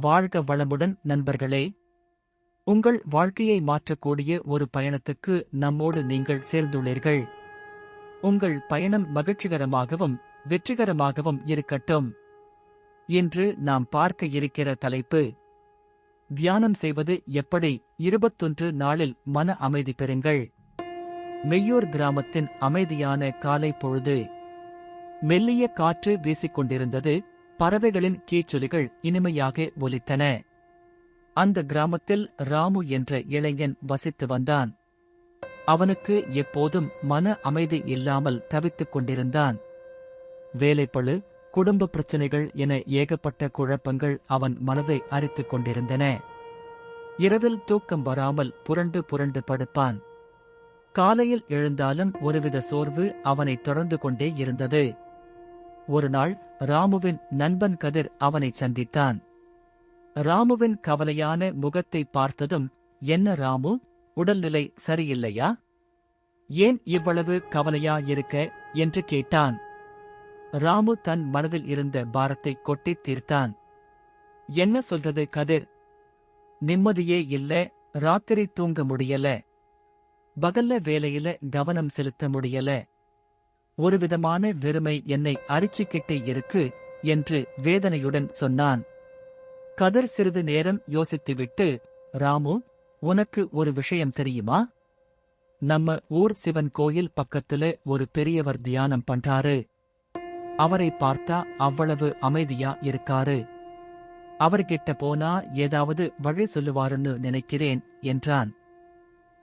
வாழ்க வளமுடன் நண்பர்களே. உங்கள் வாழ்க்கையை மாற்றக்கூடிய ஒரு பயணத்துக்கு நம்மோடு நீங்கள் சேர்ந்துள்ளீர்கள். உங்கள் பயணம் மகிழ்ச்சிகரமாகவும் வெற்றிகரமாகவும் இருக்கட்டும். இன்று நாம் பார்க்க இருக்கிற தலைப்பு தியானம் செய்வது எப்படி? இருபத்தொன்று நாளில் மன அமைதி பெறுங்கள். மெய்யூர் கிராமத்தின் அமைதியான காலை பொழுது மெல்லிய காற்று வீசிக்கொண்டிருந்தது. பறவைகளின் கீச்சொலிகள் இனிமையாக ஒலித்தன. அந்த கிராமத்தில் ராமு என்ற இளைஞன் வசித்து வந்தான். அவனுக்கு எப்போதும் மன அமைதி இல்லாமல் தவித்துக் கொண்டிருந்தான். வேலைப்பளு குடும்ப பிரச்சனைகள் என ஏகப்பட்ட குழப்பங்கள் அவன் மனதை அரித்துக் கொண்டிருந்தன. இரவில் தூக்கம் வராமல் புரண்டு புரண்டு படுப்பான். காலையில் எழுந்தாலும் ஒருவித சோர்வு அவனை தொடர்ந்து கொண்டே இருந்தது. ஒரு நாள் ராமுவின் நண்பன் கதிர் அவனை சந்தித்தான். ராமுவின் கவலையான முகத்தை பார்த்ததும் என்ன ராமு உடல்நிலை சரியில்லையா? ஏன் இவ்வளவு கவலையா இருக்க? என்று கேட்டான். ராமு தன் மனதில் இருந்த பாரத்தை கொட்டித் தீர்த்தான். என்ன சொல்றது கதிர்? நிம்மதியே இல்ல ராத்திரி தூங்க முடியல. பகல்ல வேலையில கவனம் செலுத்த முடியல. ஒருவிதமான வெறுமை என்னை அரிச்சுக்கிட்டே இருக்கு என்று வேதனையுடன் சொன்னான். கதர் சிறிது நேரம் யோசித்துவிட்டு ராமு உனக்கு ஒரு விஷயம் தெரியுமா? நம்ம ஊர் சிவன் கோயில் பக்கத்துல ஒரு பெரியவர் தியானம் பண்றாரு. அவரை பார்த்தா அவ்வளவு அமைதியா இருக்காரு. அவர்கிட்ட போனா ஏதாவது வழி சொல்லுவாருன்னு நினைக்கிறேன் என்றான்.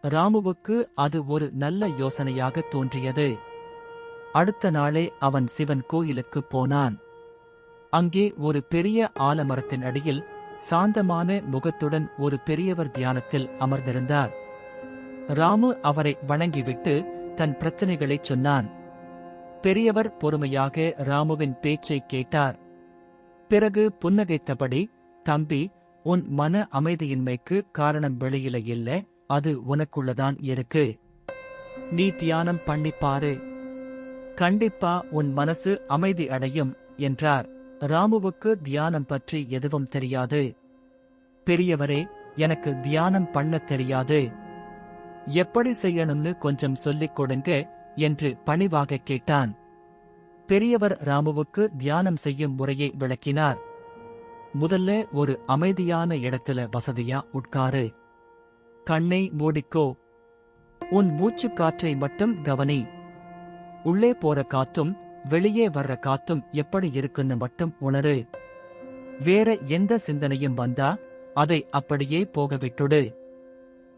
ராமுவுக்கு அது ஒரு நல்ல யோசனையாக தோன்றியது. அடுத்த நாளே அவன் சிவன் கோயிலுக்கு போனான். அங்கே ஒரு பெரிய ஆலமரத்தின் அடியில் சாந்தமான முகத்துடன் ஒரு பெரியவர் தியானத்தில் அமர்ந்திருந்தார். ராமு அவரை வணங்கிவிட்டு தன் பிரச்சனைகளைச் சொன்னான். பெரியவர் பொறுமையாக ராமுவின் பேச்சை கேட்டார். பிறகு புன்னகைத்தபடி தம்பி உன் மன அமைதியின்மைக்கு காரணம் வெளியில இல்ல அது உனக்குள்ளதான் இருக்கு. நீ தியானம் பண்ணிப்பாரு கண்டிப்பா உன் மனசு அமைதி அடையும் என்றார். ராமுவுக்கு தியானம் பற்றி எதுவும் தெரியாது. பெரியவரே எனக்கு தியானம் பண்ணத் தெரியாது. எப்படி செய்யணும்னு கொஞ்சம் சொல்லிக் கொடுங்க என்று பணிவாக கேட்டான். பெரியவர் ராமுவுக்கு தியானம் செய்யும் முறையை விளக்கினார். முதல்ல ஒரு அமைதியான இடத்துல வசதியா உட்காரு. கண்ணை மூடிக்கோ. உன் மூச்சுக் காற்றை மட்டும் கவனி. உள்ளே போற காத்தும் வெளியே வர்ற காத்தும் எப்படி இருக்குன்னு மட்டும் உணரு. வேற எந்த சிந்தனையும் வந்தா அதை அப்படியே போக விட்டுடு.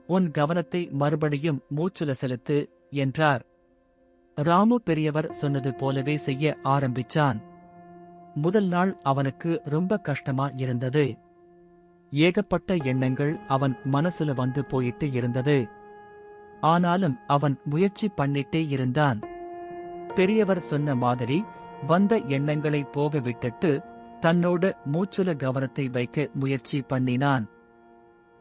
உன் கவனத்தை மறுபடியும் மூச்சுல செலுத்து என்றார். ராமு பெரியவர் சொன்னது போலவே செய்ய ஆரம்பிச்சான். முதல் நாள் அவனுக்கு ரொம்ப கஷ்டமா இருந்தது. ஏகப்பட்ட எண்ணங்கள் அவன் மனசுல வந்து போயிட்டு இருந்தது. ஆனாலும் அவன் முயற்சி பண்ணிட்டே இருந்தான். பெரியவர் சொன்ன மாதிரி வந்த எண்ணங்களை போக விட்டுட்டு தன்னோட மூச்சுல கவனத்தை வைக்க முயற்சி பண்ணினான்.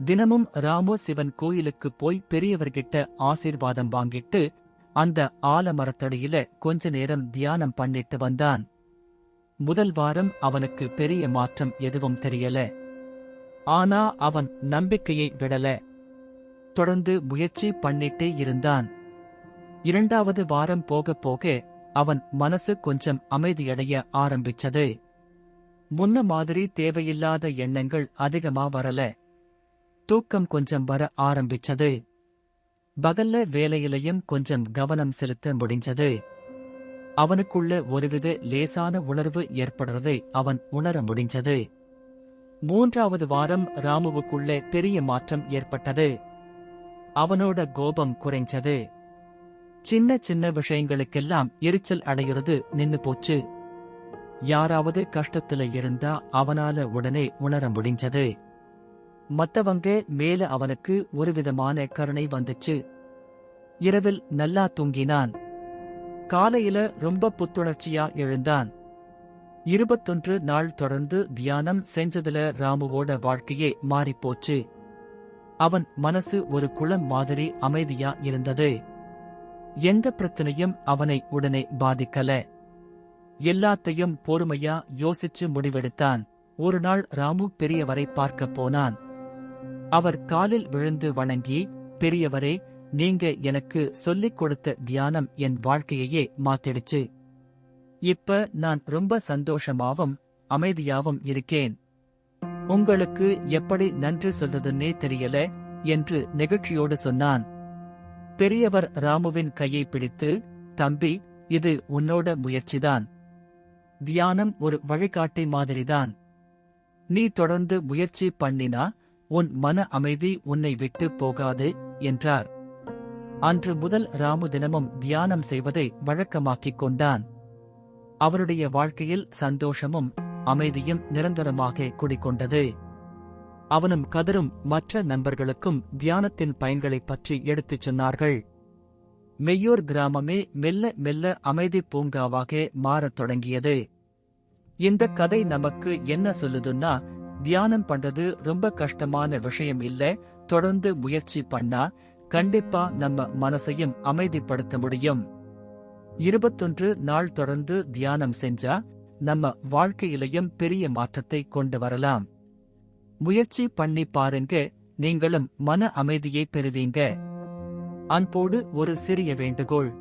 தினமும் ராமு சிவன் கோயிலுக்கு போய் பெரியவர்கிட்ட ஆசீர்வாதம் வாங்கிட்டு அந்த ஆலமரத்தடியில கொஞ்ச நேரம் தியானம் பண்ணிட்டு வந்தான். முதல் வாரம் அவனுக்கு பெரிய மாற்றம் எதுவும் தெரியல. ஆனா அவன் நம்பிக்கையை விடல. தொடர்ந்து முயற்சி பண்ணிட்டே இருந்தான். இரண்டாவது வாரம் போக போக அவன் மனசு கொஞ்சம் அமைதியடைய ஆரம்பிச்சது. முன்ன மாதிரி தேவையில்லாத எண்ணங்கள் அதிகமா வரல. தூக்கம் கொஞ்சம் வர ஆரம்பிச்சது. பகல்ல வேலையிலையும் கொஞ்சம் கவனம் செலுத்த முடிஞ்சது. அவனுக்குள்ள ஒருவித லேசான உணர்வு ஏற்படுறதை அவன் உணர முடிஞ்சது. மூன்றாவது வாரம் ராமுவுக்குள்ள பெரிய மாற்றம் ஏற்பட்டது. அவனோட கோபம் குறைஞ்சது. சின்ன சின்ன விஷயங்களுக்கெல்லாம் எரிச்சல் அடைகிறது நின்னு போச்சு. யாராவது கஷ்டத்துல இருந்தா அவனால உடனே உணர முடிஞ்சது. மத்தவங்க மேல அவனுக்கு ஒரு விதமான கருணை வந்துச்சு. இரவில் நல்லா தூங்கினான். காலையில ரொம்ப புத்துணர்ச்சியா எழுந்தான். இருபத்தொன்று நாள் தொடர்ந்து தியானம் செஞ்சதுல ராமுவோட வாழ்க்கையே மாறிப்போச்சு. அவன் மனசு ஒரு குளம் மாதிரி அமைதியா இருந்தது. எந்த பிரச்சனையும் அவனை உடனே பாதிக்கல. எல்லாத்தையும் பொறுமையா யோசிச்சு முடிவெடுத்தான். ஒரு நாள் ராமு பெரியவரை பார்க்கப் போனான். அவர் காலில் விழுந்து வணங்கி பெரியவரே நீங்க எனக்கு சொல்லிக் கொடுத்த தியானம் என் வாழ்க்கையையே மாத்திடுச்சு. இப்ப நான் ரொம்ப சந்தோஷமாவும் அமைதியாவும் இருக்கேன். உங்களுக்கு எப்படி நன்றி சொல்றதுன்னே தெரியல என்று நெகிழ்ச்சியோடு சொன்னான். பெரியவர் ராமுவின் கையை பிடித்து தம்பி இது உன்னோட முயற்சிதான். தியானம் ஒரு வழிகாட்டி மாதிரிதான். நீ தொடர்ந்து முயற்சி பண்ணினா உன் மன அமைதி உன்னை விட்டு போகாது என்றார். அன்று முதல் ராமு தினமும் தியானம் செய்வதை வழக்கமாக்கிக் கொண்டான். அவருடைய வாழ்க்கையில் சந்தோஷமும் அமைதியும் நிரந்தரமாக குடிக்கொண்டது அவனும் கதரும் மற்ற நண்பர்களுக்கும் தியானத்தின் பயன்களைப் பற்றி எடுத்துச் சொன்னார்கள். மெய்யோர் கிராமமே மெல்ல மெல்ல அமைதி பூங்காவாக மாறத் தொடங்கியது. இந்த கதை நமக்கு என்ன சொல்லுதுன்னா தியானம் பண்றது ரொம்ப கஷ்டமான விஷயம் இல்ல தொடர்ந்து முயற்சி பண்ணா கண்டிப்பா நம்ம மனசையும் அமைதிப்படுத்த முடியும். இருபத்தொன்று நாள் தொடர்ந்து தியானம் செஞ்சா நம்ம வாழ்க்கையிலையும் பெரிய மாற்றத்தை கொண்டு வரலாம். முயற்சி பண்ணி பாருங்க நீங்களும் மன அமைதியை பெறுவீங்க. அன்போடு ஒரு சிறிய வேண்டுகோள்.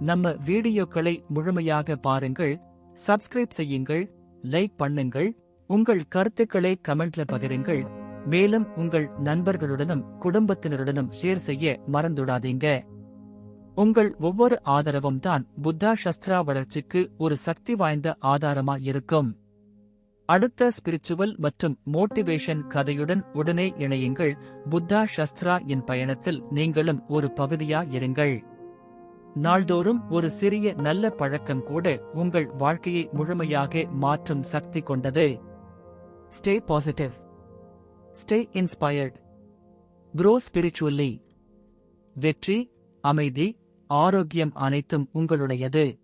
நம்ம வீடியோக்களை முழுமையாக பாருங்கள் சப்ஸ்கிரைப் செய்யுங்கள் லைக் பண்ணுங்கள் உங்கள் கருத்துக்களை கமெண்ட்ல பகிருங்கள். மேலும் உங்கள் நண்பர்களுடனும் குடும்பத்தினருடனும் ஷேர் செய்ய மறந்துடாதீங்க. உங்கள் ஒவ்வொரு ஆதரவும் தான் புத்தா சஸ்திரா வளர்ச்சிக்கு ஒரு சக்தி வாய்ந்த ஆதாரமா இருக்கும். அடுத்த ஸ்பிரிச்சுவல் மற்றும் மோட்டிவேஷன் கதையுடன் உடனே இணையுங்கள். புத்தா ஷஸ்த்ரா என் பயணத்தில் நீங்களும் ஒரு பகுதியா இருங்கள். நாள்தோறும் ஒரு சிறிய நல்ல பழக்கம் கூட உங்கள் வாழ்க்கையை முழுமையாக மாற்றும் சக்தி கொண்டது. Stay positive stay inspired grow spiritually வெற்றி அமைதி ஆரோக்கியம் அனைத்தும் உங்களுடையது.